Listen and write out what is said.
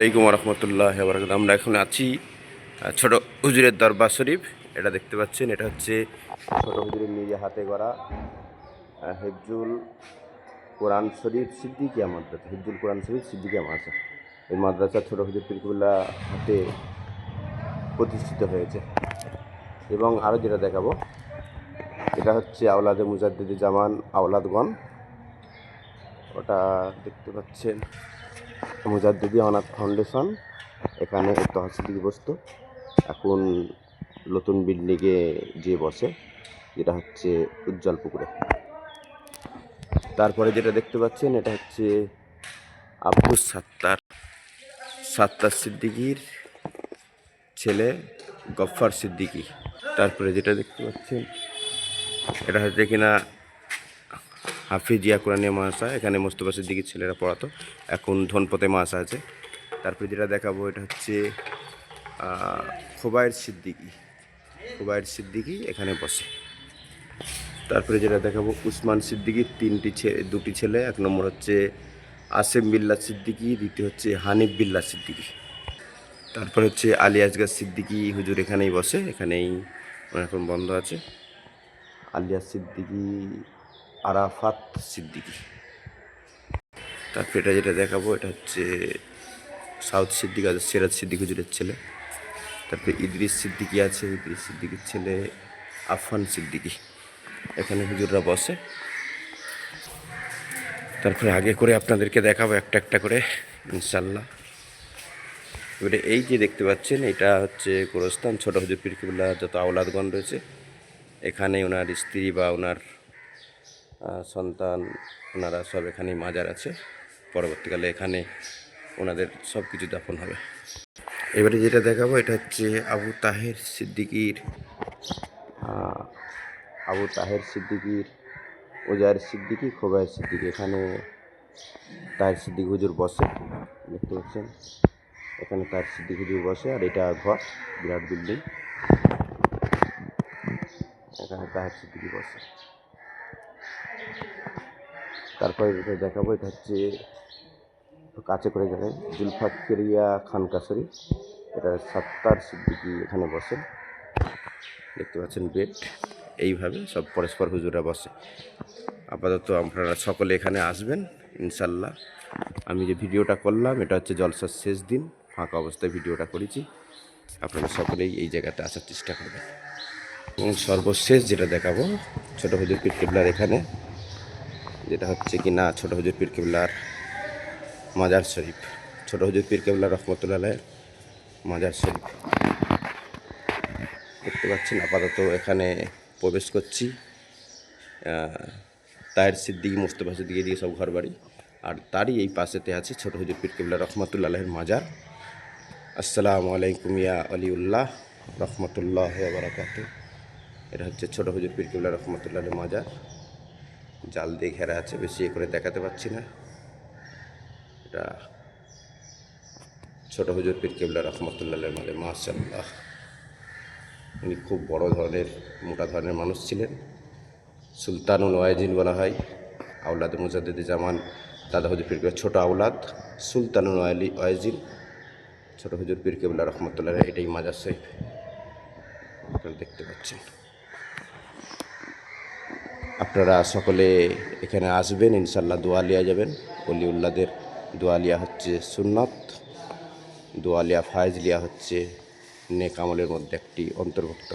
আলাইকুম রহমতুল্লাহ বরকাত আমরা এখন আছি ছোট হুজুরের দরবার শরীফ। এটা দেখতে পাচ্ছেন, এটা হচ্ছে ছোট হুজুরের নিজে হাতে গড়া হেফজুল কোরআন শরীফ সিদ্দিকিয়া মাদ্রাসা হেফজুল কোরআন শরীফ সিদ্দিকিয়া মাদ্রাসা এই মাদ্রাসা ছোট হুজুর পিরকুল্লাহ হাতে প্রতিষ্ঠিত হয়েছে। এবং আরও যেটা দেখাবো, এটা হচ্ছে আওলাদে মুজাদ্দিদি জামান আওলাদগণ। ওটা দেখতে পাচ্ছেন। মুজাদ্দিদি অনাথ ফাউন্ডেশন, এখানে তহসিলি বসতো এখন নতুন বিল্ডিংয়ে যে বসে, যেটা হচ্ছে উজ্জ্বল পুকুরে। তারপরে যেটা দেখতে পাচ্ছেন, এটা হচ্ছে আব্দুস সাত্তার। সাত্তার সিদ্দিকির ছেলে গফফার সিদ্দিকি। তারপরে যেটা দেখতে পাচ্ছেন, এটা হচ্ছে কিনা হাফিজিয়া কোরআনিয়া মাসা, এখানে মোস্তফা সিদ্দিকির ছেলেরা পড়াতো। এখন ধনপতে মাসা আছে। তারপরে যেটা দেখাবো, এটা হচ্ছে খোবায়ের সিদ্দিকি। খোবায়ের সিদ্দিকি এখানে বসে। তারপরে যেটা দেখাবো, উসমান সিদ্দিকির তিনটি ছেলে দুটি ছেলে। এক নম্বর হচ্ছে আসেম বিল্লা সিদ্দিকি, দ্বিতীয় হচ্ছে হানিফ বিল্লা সিদ্দিকি। তারপরে হচ্ছে আলী আসগার সিদ্দিকি, হুজুর এখানেই বসে। এখানেই এখন বন্ধ আছে। আলিয়া সিদ্দিকি আরাফাত সিদ্দিকি। তারপরে এটা যেটা দেখাবো, এটা হচ্ছে সাউথ সিদ্দিক আছে সিরাজ সিদ্দিক হুজুরের ছেলে। তারপরে ইদ্রিস সিদ্দিকি আছে, ইদ্রিস সিদ্দিকির ছেলে আফান সিদ্দিকি। এখানে হুজুররা বসে। তারপরে আগে করে আপনাদেরকে দেখাবো একটা একটা করে ইনশাল্লাহ এবারে এই যে দেখতে পাচ্ছেন, এটা হচ্ছে গোরস্থান, ছোট হুজুর পিরকিবুল্লাহ যত আওলাদগণ রয়েছে। এখানে ওনার স্ত্রী বা ওনার সন্তান, ওনারা সব এখানেই মাজার আছে। পরবর্তীকালে এখানে ওনাদের সব কিছু দাফন হবে। এবারে যেটা দেখাবো, এটা হচ্ছে আবু তাহের সিদ্দিকির আবু তাহের সিদ্দিকির, ওজার সিদ্দিকি, খোবায়ের সিদ্দিকি। এখানে তাহের সিদ্দিক হুজুর বসে, দেখতে পাচ্ছেন? এখানে তাহের সিদ্দিক হুজুর বসে, আর এটা ঘর, বিরাট বিল্ডিং। এখানে তাহের সিদ্দিকি বসে। তারপরে যেটা দেখাবো, এটা হচ্ছে কাছে করে গেলে জুলফাকেরিয়া খানকা শরীফ এটা সাত্তার সিদ্দিকি এখানে বসে দেখতে পাচ্ছেন বেড। এইভাবে সব পরস্পর হুজুরা বসে। আপাতত আপনারা সকলে এখানে আসবেন, ইনশাল্লাহ। আমি যে ভিডিওটা করলাম, এটা হচ্ছে জলসার শেষ দিন। ফাঁকা অবস্থায় ভিডিওটা করেছি। আপনারা সকলেই এই জায়গাতে আসার চেষ্টা করবেন। এবং সর্বশেষ যেটা দেখাবো, ছোটো হুজুর পীর এখানে। যেটা হচ্ছে কি না, ছোটো হজুর পীর কেবলার মাজার শরীফ। ছোটো হজুর পীর কেবলা রহমতুল্লাহ মাজার শরীফ। দেখতে পাচ্ছেন, আপাতত এখানে প্রবেশ করছি। তায়ের সিদ্দিকি, মোস্তফা সিদ্দিকি দিয়ে সব ঘর বাড়ি আর তারই এই পাশেতে আছে ছোটো হুজুর পীর কেবলা রহমতুল্লাহের মাজার। আসসালামু আলাইকুম ইয়া আলিউল্লাহ রহমতুল্লাহ বারাকাতু এটা হচ্ছে ছোটো হুজুর পীর কেবলা রহমতুল্লাহের মাজার। জাল দিয়ে ঘেরা আছে, বেশি করে দেখাতে পাচ্ছি না। এটা ছোট হুজুর পীর কেবলা রহমতুল্লাহ মাঝে মাশাল্লাহ উনি খুব বড় ধরনের, মোটা ধরনের মানুষ ছিলেন। সুলতানুল ওয়াইজিন বলা হয় আউলাদ মুজাদ্দিদ জামান, দাদা হুজুর পীর ছোট আউলাদ সুলতানুল ওয়ালি ওয়াইজিন, ছোট হুজুর পীর কেবলা রহমতুল্লাহ এটাই মাজার শরীফ। আপনারা দেখতে পাচ্ছেন। আপনারা সকলে এখানে আসবেন ইনশাল্লাহ দোয়ালিয়া যাবেন। অলিউল্লাদের দোয়ালিয়া হচ্ছে সুন্নত দোয়ালিয়া ফায়জলিয়া হচ্ছে নেকামলের মধ্যে একটি অন্তর্ভুক্ত।